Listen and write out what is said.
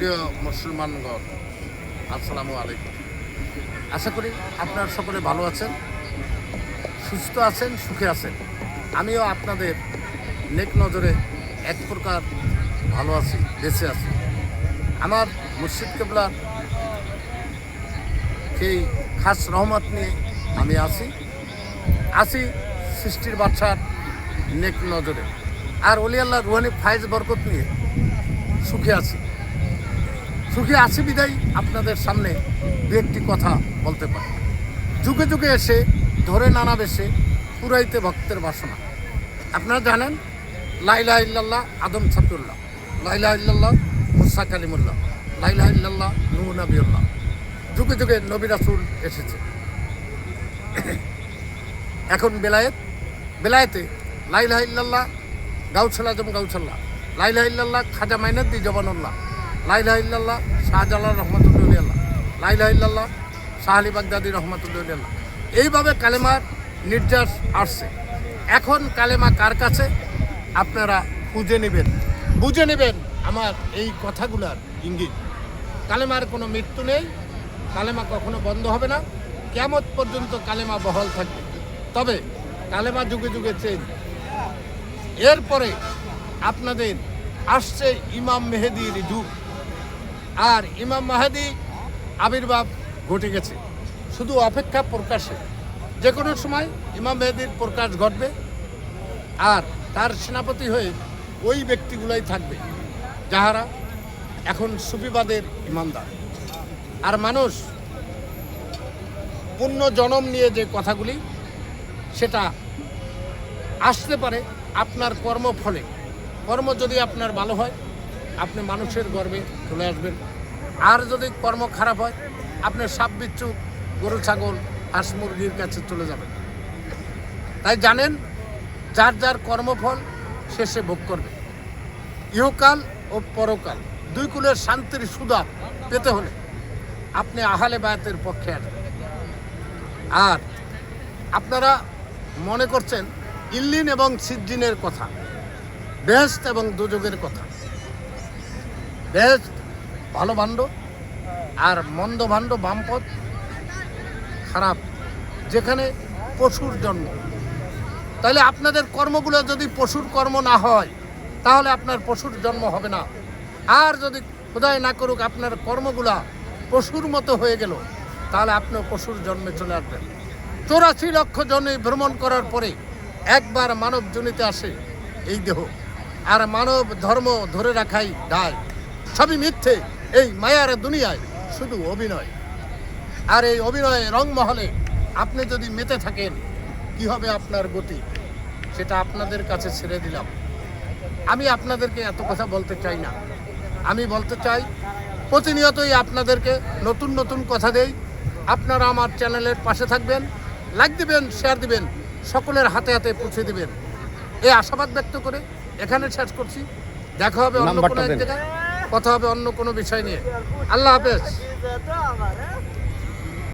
প্রিয় মুসলমানগণ, আসসালামু আলাইকুম। আশা করি আপনারা সকলে ভালো আছেন, সুস্থ আছেন, সুখে আছেন। আমিও আপনাদের নেক নজরে এক প্রকার ভালো আছি, বেঁচে আছি। আমার মুর্শিদ কেবলার সেই খাস রহমত নিয়ে আমি আছি। আছি সৃষ্টির বাচ্চার নেক নজরে। আর অলি আল্লাহ রুহানি ফাইজ বরকত নিয়ে সুখে আছি। সুখে আছি বিদায় আপনাদের সামনে দু একটি কথা বলতে পারি। যুগে যুগে এসে, ধরে নানা বেশে পুরাইতে ভক্তের বাসনা। আপনারা জানেন, লাইলা ইল্লাল্লাহ আদম ছাতুল্লাহ লাইলা ইল্লাল্লাহ মুসা কালিমুল্লাহ, লাইলা ইল্লাল্লাহ নূ নবিউল্লাহ। যুগে যুগে নবী রাসূল এসেছে। এখন বেলায়েত, বেলায়েতে লাইলা ইল্লাল্লাহ গাউছল আজম গাউছল্লাহ, লাইলা ইল্লাল্লাহ খাজা মাইনুদ্দি জবানুল্লাহ লাইলা ইল্লাল্লাহ শাহজালাল রহমতুল্লাহ লাইলা ইল্লাল্লাহ শাহ আলী বাগদাদি রহমতুল্লাহ এইভাবে কালেমার নির্যাস আসছে। এখন কালেমা কার কাছে? আপনারা খুঁজে নেবেন। বুঝে নেবেন আমার এই কথাগুলার ইঙ্গিত। কালেমার কোনো মৃত্যু নেই, কালেমা কখনো বন্ধ হবে না। কেমত পর্যন্ত কালেমা বহাল থাকবে। তবে কালেমা যুগে যুগে চেঞ্জ। এরপরে আপনাদের আসছে ইমাম মেহেদির যুগ। আর ইমাম মাহাদি আবির্ভাব ঘটে গেছে। শুধু অপেক্ষা প্রকাশে। যে কোনো সময় ইমাম মেহেদির প্রকাশ ঘটবে আর তার সেনাপতি হয়ে ওই ব্যক্তিগুলাই থাকবে, যাহারা এখন সুফিবাদের ইমানদার। আর মানুষ পূর্ণ জনম নিয়ে যে কথাগুলি, সেটা আসতে পারে আপনার কর্মফলে। কর্ম যদি আপনার ভালো হয় আপনি মানুষের গর্বে চলে আসবেন। আর যদি কর্ম খারাপ হয়, আপনি সাপ বিচ্ছু গরু, ছাগল, হাঁস, মুরগির কাছে চলে যাবেন। তাই জানেন, যার যার কর্মফল শেষে ভোগ করবে। ইহকাল ও পরকাল, দুই কুলের শান্তির সুদা পেতে হলে আপনি আহালে বায়াতের পক্ষে আসবেন। আর আপনারা মনে করছেন, ইল্লিন এবং সিদ্দিনের কথা বেহেস্ত এবং দুযোগের কথা। বেহেস্ত ভালো ভাণ্ড আর মন্দ ভাণ্ড বামপথ খারাপ, যেখানে পশুর জন্ম। তাহলে আপনাদের কর্মগুলো যদি পশুর কর্ম না হয়, তাহলে আপনার পশুর জন্ম হবে না। আর যদি খোদাই না করুক আপনার কর্মগুলা পশুর মতো হয়ে গেল, তাহলে আপনিও পশুর জন্মে চলে আসবেন। চৌরাশি লক্ষ জনে ভ্রমণ করার পরে একবার মানব জনিতে আসে এই দেহ। আর মানব ধর্ম ধরে রাখাই দায়। সবই মিথ্যে এই মায়ার দুনিয়ায় শুধু অভিনয়। আর এই অভিনয়ে রংমহলে আপনি যদি মেতে থাকেন কি হবে আপনার গতি? সেটা আপনাদের কাছে ছেড়ে দিলাম। আমি আপনাদেরকে এত কথা বলতে চাই না। আমি বলতে চাই প্রতিনিয়তই আপনাদেরকে নতুন নতুন কথা দেই। আপনারা আমার চ্যানেলের পাশে থাকবেন লাইক দিবেন শেয়ার দিবেন সকলের হাতে হাতে পৌঁছে দিবেন। এই আশাবাদ ব্যক্ত করে এখানে শেষ করছি। দেখা হবে অন্য কোনো এক জায়গায়। কথা হবে অন্য কোনো বিষয় নিয়ে। আল্লাহ হাফেজ।